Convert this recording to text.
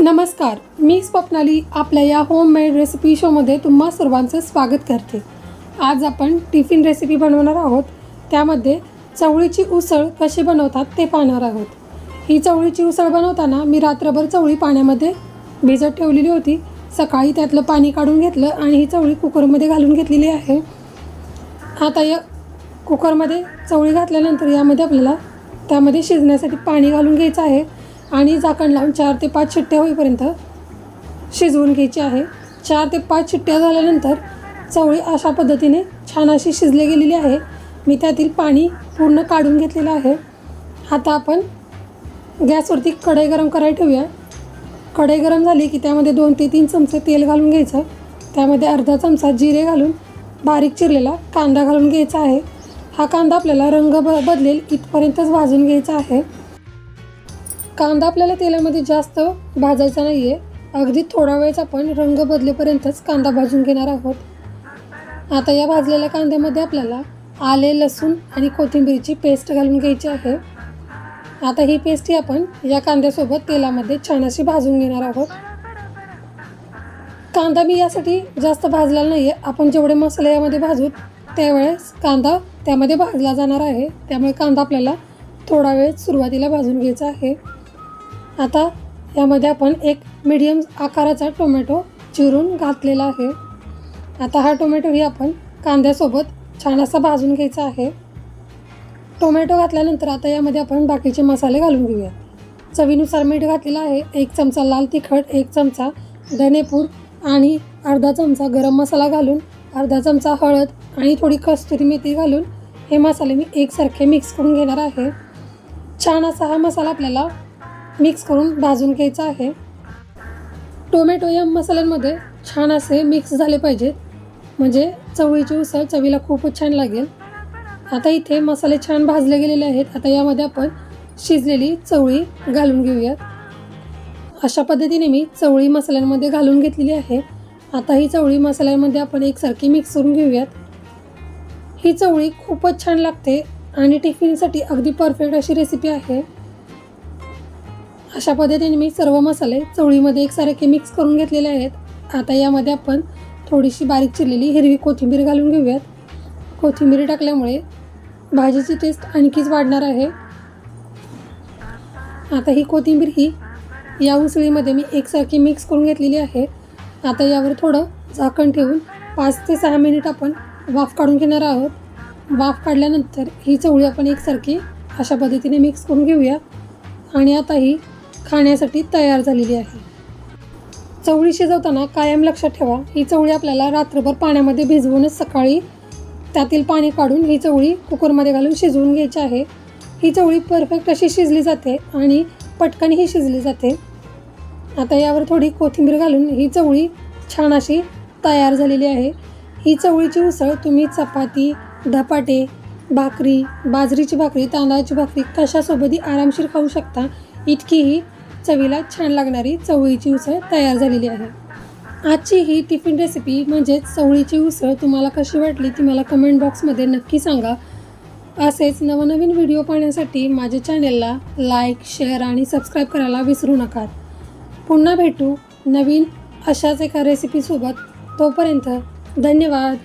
नमस्कार मी स्वप्नाली आपल्या या होम मेड रेसिपी शोमध्ये तुम्हा सर्वांचं स्वागत करते. आज आपण टिफिन रेसिपी बनवणार आहोत. त्यामध्ये चवळीची उसळ कशी बनवतात ते पाहणार आहोत. ही चवळीची उसळ बनवताना मी रात्रभर चवळी पाण्यामध्ये भिजत ठेवलेली होती. सकाळी त्यातलं पाणी काढून घेतलं आणि ही चवळी कुकरमध्ये घालून घेतलेली आहे. आता या कुकरमध्ये चवळी घातल्यानंतर यामध्ये आपल्याला त्यामध्ये शिजण्यासाठी पाणी घालून घ्यायचं आहे. आणि झाकण लावून चार ते पाच शिट्ट्या होईपर्यंत शिजवून घ्यायची आहे. चार ते पाच शिट्ट्या झाल्यानंतर चवळी अशा पद्धतीने छान अशी शिजली गेलेली आहे. मी त्यातील पाणी पूर्ण काढून घेतलेलं आहे. आता आपण गॅसवरती कढई गरम करायला ठेवूया. कढई गरम झाली की त्यामध्ये दोन ते तीन चमचे तेल घालून घ्यायचं. त्यामध्ये अर्धा चमचा जिरे घालून बारीक चिरलेला कांदा घालून घ्यायचा आहे. हा कांदा आपल्याला रंग ब बदलेल इथपर्यंतच भाजून घ्यायचा आहे. कांदा आपल्याला तेलामध्ये जास्त भाजायचा नाही आहे अगदी थोडा वेळच आपण रंग बदलेपर्यंतच कांदा भाजून घेणार आहोत. आता या भाजलेल्या कांद्यामध्ये आपल्याला आले लसूण आणि कोथिंबीरची पेस्ट घालून घ्यायची आहे. आता ही पेस्ट ही आपण या कांद्यासोबत तेलामध्ये छान अशी भाजून घेणार आहोत. कांदा मी यासाठी जास्त भाजलेला नाही आहे आपण जेवढे मसाले यामध्ये भाजू त्यावेळेस कांदा त्यामध्ये भाजला जाणार आहे. त्यामुळे कांदा आपल्याला थोडा वेळ सुरुवातीला भाजून घ्यायचा आहे. आता यामध्ये आपण एक मीडियम आकाराचा टोमॅटो चिरून घातलेला आहे. आता हा टोमॅटोही आपण कांद्यासोबत छान असा भाजून घ्यायचा आहे. टोमॅटो घातल्यानंतर आता यामध्ये आपण बाकीचे मसाले घालून घेऊया चवीनुसार मीठ घातलेलं आहे. एक चमचा लाल तिखट एक चमचा धनेपूड आणि अर्धा चमचा गरम मसाला घालून अर्धा चमचा हळद आणि थोडी कस्तुरी मेथी घालून हे मसाले मी एकसारखे मिक्स करून घेणार आहे. छान असा हा मसाला आपल्याला मिक्स करून भाजून घ्यायचं आहे. टोमॅटो या मसाल्यांमध्ये छान असे मिक्स झाले पाहिजेत. म्हणजे चवळीची उसळ चवीला खूपच छान लागेल. आता इथे मसाले छान भाजले गेलेले आहेत. आता यामध्ये आपण शिजलेली चवळी घालून घेऊयात. अशा पद्धतीने मी चवळी मसाल्यांमध्ये घालून घेतलेली आहे. आता ही चवळी मसाल्यांमध्ये आपण एकसारखी मिक्स करून घेऊयात. ही चवळी खूपच छान लागते आणि टिफिनसाठी अगदी परफेक्ट अशी रेसिपी आहे. अशा पद्धतीने मी सर्व मसाले चवळीमध्ये एकसारखे मिक्स करून घेतलेले आहेत. आता यामध्ये आपण थोडीशी बारीक चिरलेली हिरवी कोथिंबीर घालून घेऊयात. कोथिंबीर टाकल्यामुळे भाजीची टेस्ट आणखीच वाढणार आहे. आता ही कोथिंबीर ही या उसळीमध्ये मी एकसारखी मिक्स करून घेतलेली आहे. आता यावर थोडं झाकण ठेवून पाच ते सहा मिनिट आपण वाफ काढून घेणार आहोत. वाफ काढल्यानंतर ही चवळी आपण एकसारखी अशा पद्धतीने मिक्स करून घेऊया. आणि आता ही खाण्यासाठी तयार झालेली आहे. चवळी शिजवताना कायम लक्षात ठेवा. ही चवळी आपल्याला रात्रभर पाण्यामध्ये भिजवूनच सकाळी त्यातील पाणी काढून ही चवळी कुकरमध्ये घालून शिजवून घ्यायची आहे. ही चवळी परफेक्ट अशी शिजली जाते आणि पटकनही शिजली जाते. आता यावर थोडी कोथिंबीर घालून ही चवळी छान अशी तयार झालेली आहे. ही चवळीची उसळ तुम्ही चपाती धपाटे भाकरी बाजरीची भाकरी तांदळाची भाकरी कशासोबतही आरामशीर खाऊ शकता. इतकी ही चवीला छान लागणारी चवळीची उसळ तयार झालेली आहे. आजची ही टिफिन रेसिपी म्हणजेच चवळीची उसळ तुम्हाला कशी वाटली ती मला कमेंट बॉक्समध्ये नक्की सांगा. असेच नवनवीन व्हिडिओ पाहण्यासाठी माझ्या चॅनेलला लाईक शेअर आणि सबस्क्राईब करायला विसरू नका. पुन्हा भेटू नवीन अशाच एका रेसिपीसोबत तोपर्यंत धन्यवाद.